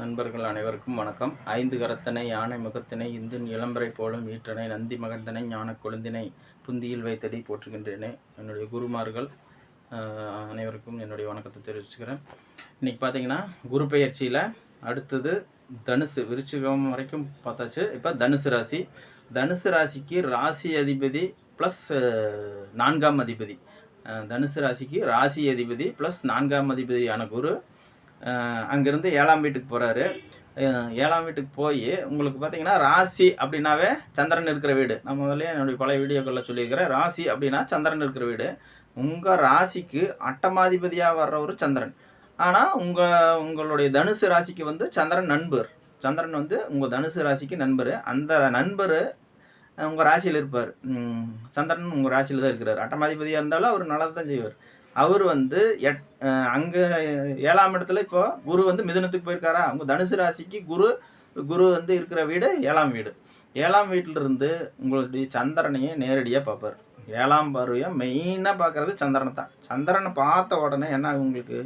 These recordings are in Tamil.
நண்பர்கள் அனைவருக்கும் வணக்கம். ஐந்து கரத்தனை யானை முகத்தினை இந்து இளம்பரை போலும் ஈற்றனை நந்தி மகந்தனை ஞான கொழுந்தினை புந்தியில் வைத்தடி போற்றுகின்றேனே என்னுடைய குருமார்கள் அனைவருக்கும் என்னுடைய வணக்கத்தை தெரிவிச்சுக்கிறேன். இன்றைக்கி பார்த்தீங்கன்னா குரு பயிற்சியில் அடுத்தது தனுசு விருச்சிகம் வரைக்கும் பார்த்தாச்சு. இப்போ தனுசு ராசி. தனுசு ராசிக்கு ராசி அதிபதி ப்ளஸ் நான்காம் அதிபதி. தனுசு ராசிக்கு ராசி அதிபதி ப்ளஸ் நான்காம் அதிபதியான குரு அங்கேருந்து ஏழாம் வீட்டுக்கு போகிறாரு ஏழாம் வீட்டுக்கு போய் உங்களுக்கு பார்த்தீங்கன்னா ராசி அப்படின்னாவே சந்திரன் இருக்கிற வீடு. நான் முதல்ல என்னுடைய பழைய வீடியோக்களில் சொல்லியிருக்கிறேன். ராசி அப்படின்னா சந்திரன் இருக்கிற வீடு. உங்கள் ராசிக்கு அட்டமாதிபதியாக வர்ற ஒரு சந்திரன். ஆனால் உங்கள் உங்களுடைய தனுசு ராசிக்கு வந்து சந்திரன் நண்பர். சந்திரன் வந்து உங்கள் தனுசு ராசிக்கு நண்பர். அந்த நண்பர் உங்கள் ராசியில் இருப்பார். சந்திரன் உங்கள் ராசியில் தான் இருக்கிறார். அட்டமாதிபதியாக இருந்தாலும் அவர் நல்லது தான் செய்வார். அவர் வந்து எட் அங்கே ஏழாம் இடத்துல இப்போ குரு வந்து மிதுனத்துக்கு போயிருக்காரா? அவங்க தனுசு ராசிக்கு குரு குரு வந்து இருக்கிற வீடு ஏழாம் வீடு. ஏழாம் வீட்டிலிருந்து உங்களுடைய சந்திரனையே நேரடியாக பார்ப்பார். ஏழாம் பார்வையாக மெயினாக பார்க்குறது சந்திரனை தான். சந்திரனை பார்த்த உடனே என்ன ஆகும் உங்களுக்கு?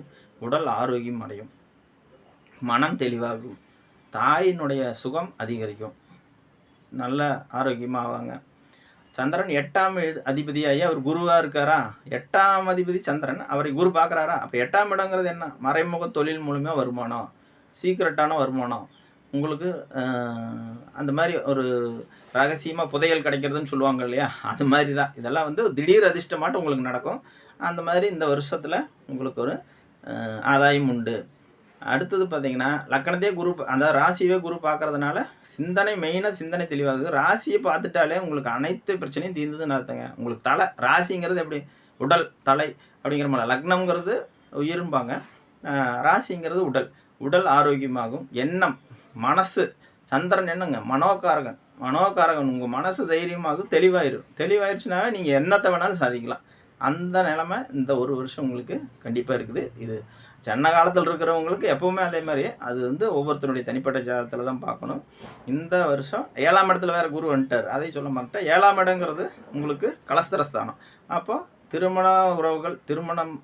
உடல் ஆரோக்கியம் அடையும். மனம் தெளிவாகும். தாயினுடைய சுகம் அதிகரிக்கும். நல்ல ஆரோக்கியமாக ஆவாங்க சந்திரன் எட்டாம் அதிபதியாகி அவர் குருவாக இருக்காரா? எட்டாம் அதிபதி சந்திரன் அவரை குரு பார்க்குறாரா? அப்போ எட்டாம் இடங்கிறது என்ன? மறைமுக தொழில் மூலியமாக வருமானம் சீக்ரெட்டான வருமானம். உங்களுக்கு அந்த மாதிரி ஒரு ரகசியமாக புதையல் கிடைக்கிறதுன்னு சொல்லுவாங்க இல்லையா? அது மாதிரி தான் இதெல்லாம் வந்து திடீர் அதிர்ஷ்டமாட்டம் உங்களுக்கு நடக்கும். அந்த மாதிரி இந்த வருஷத்தில் உங்களுக்கு ஒரு ஆதாயம் உண்டு. அடுத்தது பார்த்தீங்கன்னா லக்கணத்தையே குரு அந்த ராசியவே குரு பார்க்கறதுனால சிந்தனை மெயினாக சிந்தனை தெளிவாகுது. ராசியை பார்த்துட்டாலே உங்களுக்கு அனைத்து பிரச்சனையும் தீர்ந்ததுன்னு அர்த்தங்க. உங்களுக்கு தலை ராசிங்கிறது எப்படி? உடல் தலை அப்படிங்கிற மாதிரி. லக்னம்ங்கிறது உயிரும்பாங்க. ராசிங்கிறது உடல். உடல் ஆரோக்கியமாகும். எண்ணம் மனசு. சந்திரன் என்னங்க? மனோகாரகன். மனோகாரகன் உங்கள் மனசு தைரியமாகும் தெளிவாயிரும். தெளிவாயிருச்சுனாவே நீங்கள் என்னத்தை வேணாலும் சாதிக்கலாம். அந்த நிலமை இந்த ஒரு வருஷம் உங்களுக்கு கண்டிப்பாக இருக்குது. இது சென்ன காலத்தில் இருக்கிறவங்களுக்கு எப்பவுமே அதே மாதிரி. அது வந்து ஒவ்வொருத்தருடைய தனிப்பட்ட ஜாதகத்தில் தான் பார்க்கணும். இந்த வருஷம் ஏழாம் இடத்துல வேறு குரு வந்துட்டார். அதை சொல்ல மாட்டேன் ஏழாம் இடங்கிறது உங்களுக்கு கலஸ்தரஸ்தானம். அப்போ திருமண உறவுகள் திருமணம்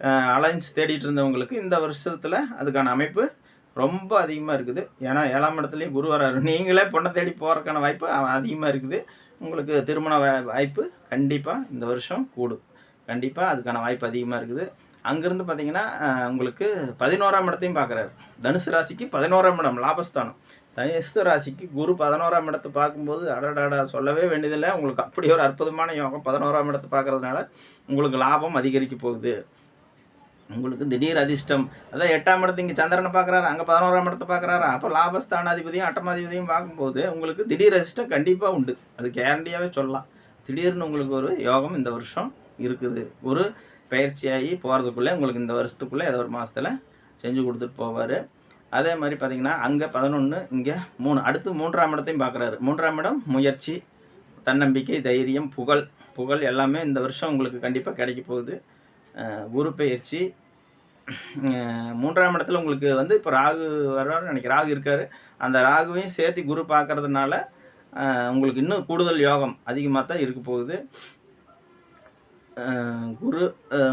அலைன்ஸ் தேடிட்டு இருந்தவங்களுக்கு இந்த வருஷத்தில் அதுக்கான அமைப்பு ரொம்ப அதிகமாக இருக்குது. ஏன்னா ஏழாம் இடத்துலையும் குரு வராரு. நீங்களே பொண்ணை தேடி போகிறதுக்கான வாய்ப்பு அதிகமாக இருக்குது. உங்களுக்கு திருமண வா- வாய்ப்பு கண்டிப்பாக இந்த வருஷம் கூடும். கண்டிப்பாக அதுக்கான வாய்ப்பு அதிகமாக இருக்குது. அங்கேருந்து பார்த்தீங்கன்னா உங்களுக்கு பதினோராம் இடத்தையும் பார்க்குறாரு தனுசு ராசிக்கு பதினோராம் இடம் லாபஸ்தானம். தனுசு ராசிக்கு குரு பதினோராம் இடத்தை பார்க்கும்போது அடடாடா சொல்லவே வேண்டியதில்லை. உங்களுக்கு அப்படி ஒரு அற்புதமான யோகம் பதினோராம் இடத்தை பார்க்குறதுனால உங்களுக்கு லாபம் அதிகரிக்க போகுது. உங்களுக்கு திடீர் அதிர்ஷ்டம். அதான் எட்டாம் இடத்து இங்கே சந்திரனை பார்க்குறாரு அங்கே பதினோராம் இடத்தை பார்க்குறாரு அப்போ லாபஸ்தானாதிபதியும் அட்டமாதிபதியும் பார்க்கும்போது உங்களுக்கு திடீர் அதிர்ஷ்டம் கண்டிப்பாக உண்டு. அது கேரண்டியாகவே சொல்லலாம். திடீர்னு உங்களுக்கு ஒரு யோகம் இந்த வருஷம் இருக்குது. ஒரு பயிற்சியாகி போகிறதுக்குள்ளே உங்களுக்கு இந்த வருஷத்துக்குள்ளே ஏதோ ஒரு மாதத்தில் செஞ்சு கொடுத்துட்டு போவார். அதே மாதிரி பார்த்தீங்கன்னா அங்கே பதினொன்று இங்கே மூணு. அடுத்து மூன்றாம் இடத்தையும் பார்க்குறாரு மூன்றாம் இடம் முயற்சி தன்னம்பிக்கை தைரியம் புகழ். புகழ் எல்லாமே இந்த வருஷம் உங்களுக்கு கண்டிப்பாக கிடைக்க போகுது. குரு பயிற்சி. மூன்றாம் இடத்துல உங்களுக்கு வந்து இப்போ ராகு வர்றாரு நினைக்கிறேன். ராகு இருக்கார். அந்த ராகுவையும் சேர்த்து குரு பார்க்குறதுனால உங்களுக்கு இன்னும் கூடுதல் யோகம் அதிகமாக தான் இருக்க போகுது. குரு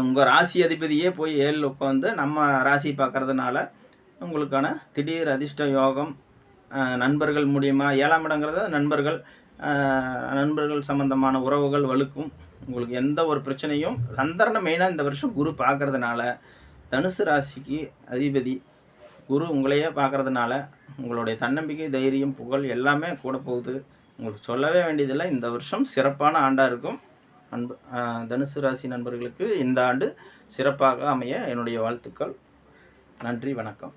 உங்கள் ராசி அதிபதியே போய் ஏழில் உட்காந்து நம்ம ராசி பார்க்குறதுனால உங்களுக்கான திடீர் அதிர்ஷ்ட யோகம் நண்பர்கள் மூலியமாக ஏழாம் இடங்கிறத நண்பர்கள் நண்பர்கள் சம்பந்தமான உறவுகள் வலுக்கும் உங்களுக்கு எந்த ஒரு பிரச்சனையும் சந்திரனை மெயினாக இந்த வருஷம் குரு பார்க்கறதுனால தனுசு ராசிக்கு அதிபதி குரு உங்களையே பார்க்குறதுனால உங்களுடைய தன்னம்பிக்கை தைரியம் புகழ் எல்லாமே கூட போகுது. உங்களுக்கு சொல்லவே வேண்டியதில்லை இந்த வருஷம் சிறப்பான ஆண்டாக இருக்கும். அன்பு தனுசு ராசி நண்பர்களுக்கு இந்த ஆண்டு சிறப்பாக அமைய என்னுடைய வாழ்த்துக்கள். நன்றி வணக்கம்.